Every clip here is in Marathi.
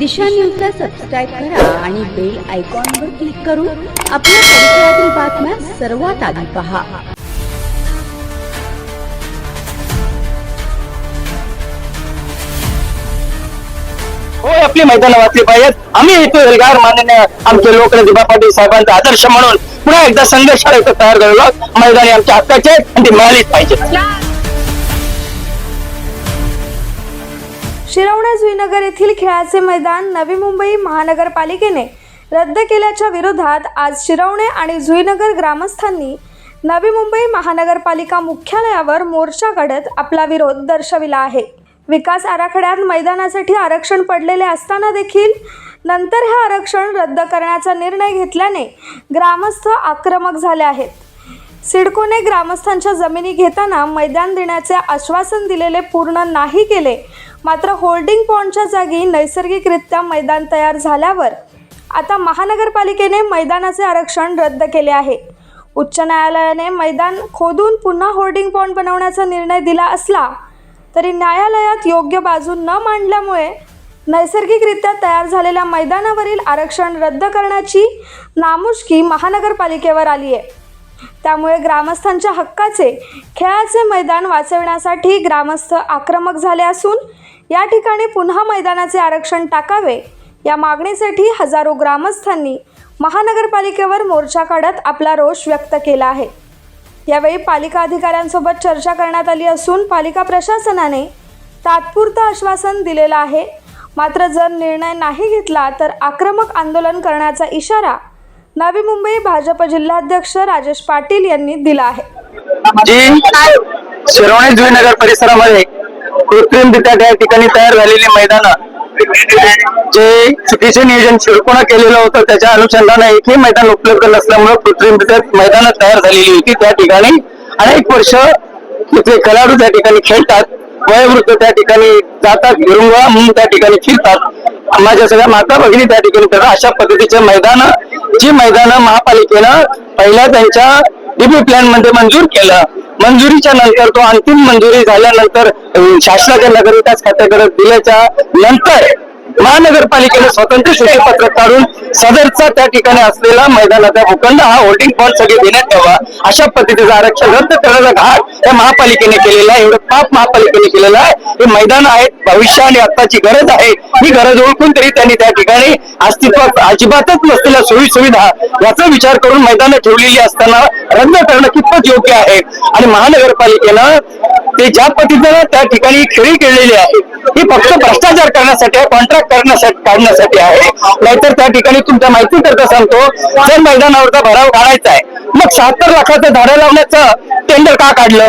दिशा न्यूजला सबस्क्राईब करा आणि बेल आयकॉनवर क्लिक करून आपल्या परिसरातील बातम्या सर्वात आधी पहा. होय आपली मैदान वाचली पाहिजेत. आम्ही येतो एल्गार माननीय आमचे लोकनेते पाटील साहेबांचा आदर्श म्हणून पुन्हा एकदा संघर्ष इथं तयार झालेलो मैदानी आमच्या हक्काचे आणि ते मिळालीच पाहिजे शिरवणे जुईनगर येथील खेळाचे मैदान नवी मुंबई महानगरपालिकेने रद्द केल्याच्या विरोधात आज शिरवणे आणि जुईनगर ग्रामस्थांनी नवी मुंबई महानगरपालिका मुख्यालयावर मोर्चा काढत आपला विरोध दर्शविला आहे. विकास आराखड्यात मैदानासाठी आरक्षण पडलेले असताना देखील नंतर हे आरक्षण रद्द करण्याचा निर्णय घेतल्याने ग्रामस्थ आक्रमक झाले आहेत. सिडकोने ग्रामस्थांच्या जमिनी घेताना मैदान देण्याचे आश्वासन दिलेले पूर्ण नाही केले. मात्र होल्डिंग पॉईंटच्या जागी नैसर्गिकरित्या मैदान तयार झाल्यावर आता महानगरपालिकेने मैदानाचे आरक्षण रद्द केले आहे. उच्च न्यायालयाने मैदान खोदून पुन्हा होर्डिंग पॉईंट बनवण्याचा निर्णय दिला असला तरी न्यायालयात योग्य बाजू न मांडल्यामुळे नैसर्गिकरित्या तयार झालेल्या मैदानावरील आरक्षण रद्द करण्याची नामुष्की महानगरपालिकेवर आली आहे त्यामुळे ग्रामस्थांच्या हक्काचे खेळाचे मैदान वाचवण्यासाठी ग्रामस्थ आक्रमक झाले असून या ठिकाणी पुन्हा मैदानाचे आरक्षण टाकावे या मागणीसाठी हजारो ग्रामस्थांनी महानगरपालिकेवर मोर्चा काढत आपला रोष व्यक्त केला आहे. यावेळी पालिका अधिकाऱ्यांसोबत चर्चा करण्यात आली असून पालिका प्रशासनाने तात्पुरतं आश्वासन दिलेलं आहे. मात्र जर निर्णय नाही घेतला तर आक्रमक आंदोलन करण्याचा इशारा नवी मुंबई भाजप जिल्हाध्यक्ष राजेश पाटील यांनी दिला आहे. जी जुई नगर परिसरामध्ये कृत्रिमरित्या त्या ठिकाणी तयार झालेली मैदानं जे चुकीचे नियोजन शिरकोणा केलेलं होतं त्याच्या अनुषंगाने एकही मैदान उपलब्ध नसल्यामुळे कृत्रिमरित्या मैदानं तयार झालेली होती त्या ठिकाणी. अनेक वर्ष तिथे खेळाडू त्या ठिकाणी खेळतात वयोवृद्ध त्या ठिकाणी जातात विरंगुळा म्हणून त्या ठिकाणी फिरतात. माझ्या सगळ्या माता भगिनी त्या ठिकाणी करतात अशा पद्धतीचे मैदान जी मैदानं महापालिकेनं पहिल्या त्यांच्या डीपी प्लॅनमध्ये मंजूर केलं. मंजुरीच्या नंतर तो अंतिम मंजुरी झाल्यानंतर शासनाच्या नगरविकास खात्याकडे दिल्याच्या नंतर महानगरपालिकेने स्वतंत्र सूचीपत्रक काढून सदरचा त्या ठिकाणी असलेला मैदानाचा भूखंड हा होल्डिंग पॉईंट सगळे देण्यात यावा अशा पद्धतीचं आरक्षण रद्द करण्याचा घाट या महापालिकेने केलेला आहे. एवढं पाप महापालिकेने केलेलं आहे. हे मैदान आहेत भविष्य आणि आत्ताची गरज आहे. ही गरज ओळखून तरी त्यांनी त्या ठिकाणी अस्तित्वात अजिबातच नसलेल्या सोयी सुविधा याचा विचार करून मैदानं ठेवलेली असताना रद्द करणं कितपत योग्य आहे? आणि महानगरपालिकेनं ते ज्या पद्धतीनं त्या ठिकाणी खेळी केलेली आहे ही फक्त भ्रष्टाचार करण्यासाठी आहे कॉन्ट्रॅक्ट करण्यासाठी काढण्यासाठी आहे. नाहीतर त्या ठिकाणी तुमच्या माहिती करता सांगतो जर मैदानावरचा भराव काढायचा आहे मग शहात्तर लाखाचं झाडं लावण्याचं टेंडर का काढलं?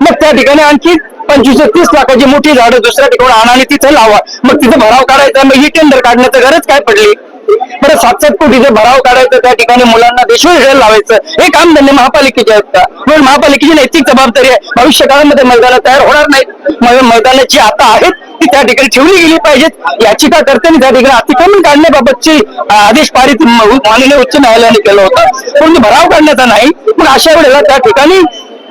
मग त्या ठिकाणी आणखी पंचवीस तीस लाखाची मोठी झाडं दुसऱ्या ठिकाणी आणा आणि तिथे लावा. मग तिथे भराव काढायचा मग ही टेंडर काढण्याचं गरज काय पडली? बरं सात सात कोटीचे भराव काढायचं त्या ठिकाणी मुलांना देशविषय लावायचं हे काम धंदे महापालिकेचे आहेत का? म्हणून महापालिकेची नैतिक जबाबदारी आहे. भविष्य काळामध्ये मैदानं तयार होणार नाहीत. मग मैदानाची आता आहेत ती त्या ठिकाणी ठेवली गेली पाहिजेत. याचिका आणि त्या ठिकाणी अतिक्रमण काढण्याबाबतची आदेश पारित माननीय उच्च न्यायालयाने केलं होतं. परंतु भराव काढण्याचा नाही. पण अशा वेळेला त्या ठिकाणी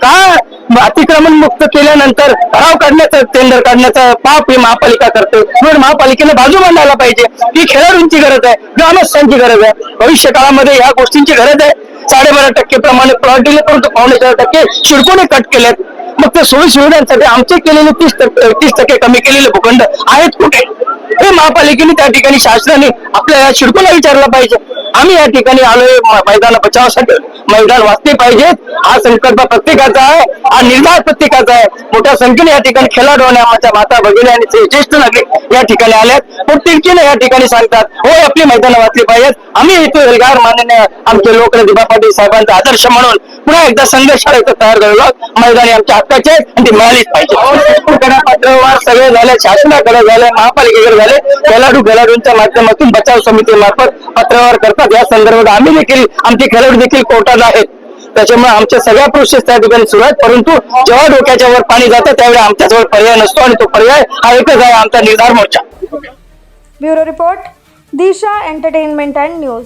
का अतिक्रमण मुक्त केल्यानंतर भराव काढण्याचं टेंडर काढण्याचं पाप ही महापालिका करते म्हणून महापालिकेने बाजू मांडायला पाहिजे. ही खेळाडूंची गरज आहे ग्रामस्थांची गरज आहे. भविष्य काळामध्ये ह्या गोष्टींची गरज आहे. साडेबारा टक्के प्रमाणे प्लॉट दिले परंतु पावणे चार टक्के शिडकोने कट केलेत. मग ते सोयी सुविधांसाठी आमचे केलेले तीस टक्के तीस टक्के कमी केलेले भूखंड आहेत कुठे? हे महापालिकेने त्या ठिकाणी शासनाने आपल्या या शिडकोला विचारलं पाहिजे. आम्ही या ठिकाणी आलोय म- मैदान बचावासाठी. मैदान वाचले पाहिजेत. हा संकल्प प्रत्येकाचा आहे. हा निर्धार प्रत्येकाचा आहे. मोठ्या संख्येने या ठिकाणी खेळाडू आमच्या माता भगिनी आणि ज्येष्ठ नागरिक या ठिकाणी आल्यात प्रत्येकीने या ठिकाणी सांगतात होय आपली मैदानं वाचली पाहिजेत. आम्ही येतो माननीय आमचे लोक पाटील साहेबांचा आदर्श म्हणून पुन्हा एकदा संघर्ष तयार झालेलो मैदानी आमच्या हक्काचे आणि ती मिळालीच पाहिजे. सगळे झाले शासनाकडे झाले महापालिकेकडे झाले. खेळाडू खेळाडूंच्या माध्यमातून बचाव समितीमार्फत पत्रव्यवहार करतात. या संदर्भात आम्ही देखील आमचे खेळाडू देखील कोर्टात आहेत. त्याच्यामुळे आमच्या सगळ्या प्रोसेस त्या ठिकाणी सुरू आहेत. परंतु जेव्हा डोक्याच्या वर पाणी जातं त्यावेळी आमच्याजवळ पर्याय नसतो आणि तो पर्याय हा एकच आहे आमचा निर्धार मोर्चा. Bureau report Disha entertainment and news.